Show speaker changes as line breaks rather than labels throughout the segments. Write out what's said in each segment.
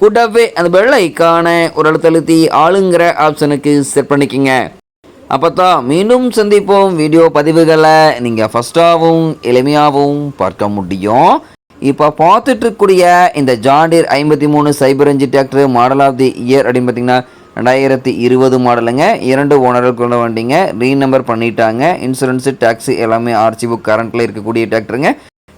கூட்டவே அந்த பெல் ஐக்கான ஒரு அழுத்தழுத்தி ஆளுங்கிற ஆப்ஷனுக்கு செட் பண்ணிக்கோங்க. அப்போ தான் மீண்டும் சந்திப்போம். வீடியோ பதிவுகளை நீங்கள் ஃபஸ்ட்டாகவும் எளிமையாகவும் பார்க்க முடியும். இப்போ பார்த்துட்டு இருக்கக்கூடிய இந்த ஜாண்டியர் ஐம்பத்தி மூணு சைபர் அஞ்சு tractor model of the year அப்படின்னு பார்த்தீங்கன்னா ரெண்டாயிரத்தி இருபது மாடலுங்க இரண்டு ஓனர்கள் கொண்ட வண்டிங்க. ரீநம்பர் பண்ணிட்டாங்க. இன்சூரன்ஸு டேக்ஸி எல்லாமே ஆர்சி புக் கரண்ட்டில் இருக்கக்கூடிய டிராக்டருங்க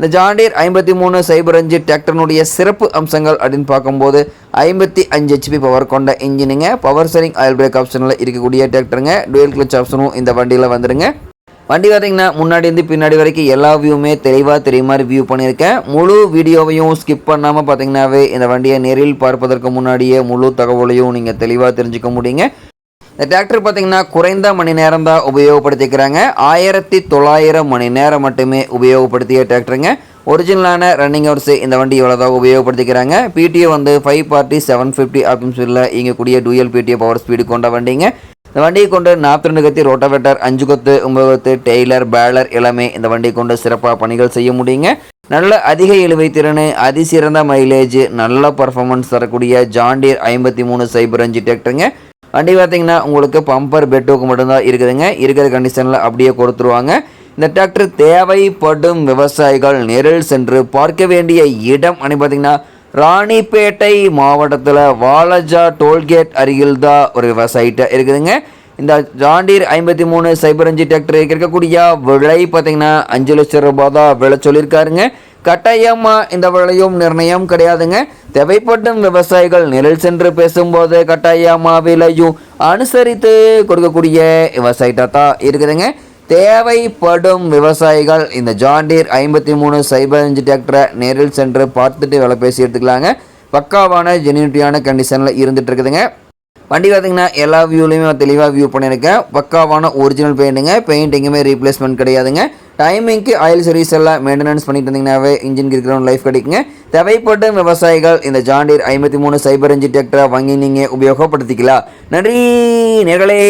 இந்த ஜாண்டீர் ஐம்பத்தி மூணு சைபர் அஞ்சு டிராக்டர்னுடைய சிறப்பு அம்சங்கள் அப்படின்னு பார்க்கும்போது ஐம்பத்தி அஞ்சு ஹெச்பி பவர் கொண்ட இன்ஜினுங்க பவர் செரிங் ஆயில் பிரேக் ஆப்ஷனில் இருக்கக்கூடிய டிராக்டருங்க டுவெல் கிளச் ஆப்ஷனும் இந்த வண்டியில் வந்துடுங்க வண்டி பார்த்தீங்கன்னா முன்னாடி இருந்து பின்னாடி வரைக்கும் எல்லா வியூவுமே தெளிவாக தெரிய மாதிரி வியூ பண்ணியிருக்கேன். முழு வீடியோவையும் ஸ்கிப் பண்ணாமல் பார்த்தீங்கன்னாவே இந்த வண்டியை நேரில் பார்ப்பதற்கு முன்னாடியே முழு தகவலையும் நீங்கள் தெளிவாக தெரிஞ்சுக்க முடியுங்க. இந்த டிராக்டர் பார்த்தீங்கன்னா குறைந்த மணி நேரம் தான் உபயோகப்படுத்திக்கிறாங்க. ஆயிரத்தி தொள்ளாயிரம் மணி நேரம் மட்டுமே உபயோகப்படுத்திய டிராக்டருங்க ஒரிஜினலான ரன்னிங் ஹவர்ஸ் இந்த வண்டி இவ்வளோ தான் உபயோகப்படுத்திக்கிறாங்க பிடிஓ வந்து ஃபைவ் பார்ட்டி செவன் ஃபிஃப்டி அப்படின்னு சொல்ல இயங்கக்கூடிய டூயல் பிடிஓ பவர் ஸ்பீடு கொண்ட வண்டிங்க. இந்த வண்டியை கொண்டு நாற்பத்தி ரெண்டு கத்தி ரோட்டோவேட்டர் அஞ்சு கொத்து ஒன்பது கொத்து டெய்லர் பேலர் எல்லாமே இந்த வண்டியை கொண்டு சிறப்பாக பணிகள் செய்ய முடியுங்க. நல்ல அதிக இழுவை திறன் அதிசிறந்த மைலேஜ் நல்ல பர்ஃபார்மன்ஸ் தரக்கூடிய ஜாண்டியர் ஐம்பத்தி மூணு சைபர் அஞ்சு டிராக்டருங்க வண்டி பார்த்தீங்கன்னா உங்களுக்கு பம்பர் பெட்டுக்கு மட்டும்தான் இருக்குதுங்க. இருக்கிற கண்டிஷனில் அப்படியே கொடுத்துருவாங்க. இந்த டிராக்டர் தேவைப்படும் விவசாயிகள் நேரில் சென்று பார்க்க வேண்டிய இடம் அப்படின்னு பார்த்தீங்கன்னா ராணிப்பேட்டை மாவட்டத்தில் வாலஜா டோல்கேட் அருகில் தான் ஒரு விவசாயிட்ட இருக்குதுங்க. இந்த ஜாண்டீர் ஐம்பத்தி மூணு சைபர் அஞ்சு டிராக்டர் இருக்கக்கூடிய விலை பார்த்தீங்கன்னா அஞ்சு லட்சம் ரூபாய் தான் விலை சொல்லியிருக்காருங்க. கட்டாயமாக இந்த விலையும் நிர்ணயம் கிடையாதுங்க. தேவைப்படும் விவசாயிகள் நிழல் சென்று பேசும்போது கட்டாயமாக விலையும் அனுசரித்து கொடுக்கக்கூடிய விவசாயிட்ட தான் இருக்குதுங்க. தேவைப்படும் விவசாயிகள் இந்த ஜாண்டீர் ஐம்பத்தி மூணு சைபர் அஞ்சு டிராக்டரை நேரில் சென்று பார்த்துட்டு விலை பேசி எடுத்துக்கலாங்க. பக்காவான ஜெனியூட்டியான கண்டிஷனில் இருந்துட்டு இருக்குதுங்க வண்டி பார்த்திங்கன்னா எல்லா வியூலையுமே தெளிவாக வியூ பண்ணியிருக்கேன். பக்காவான ஒரிஜினல் பெயிண்ட்டுங்க பெயிண்ட் எங்கேயுமே ரீப்ளேஸ்மெண்ட் கிடையாதுங்க. டைமிங்க்கு ஆயில் சர்வீஸ் எல்லாம் மெயின்டெனன்ஸ் பண்ணிட்டு இருந்தீங்கன்னாவே இன்ஜின் இருக்கிறவங்க லைஃப் கிடைக்குங்க. தேவைப்படும் விவசாயிகள் இந்த ஜாண்டீர் ஐம்பத்தி மூணு சைபர் இன்ஜி டிராக்டரை வாங்கி நீங்கள் உபயோகப்படுத்திக்கலாம். நன்றி நேர்களே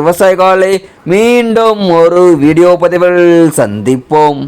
விவசாயிகளே மீண்டும் ஒரு வீடியோ பதிவில் சந்திப்போம்.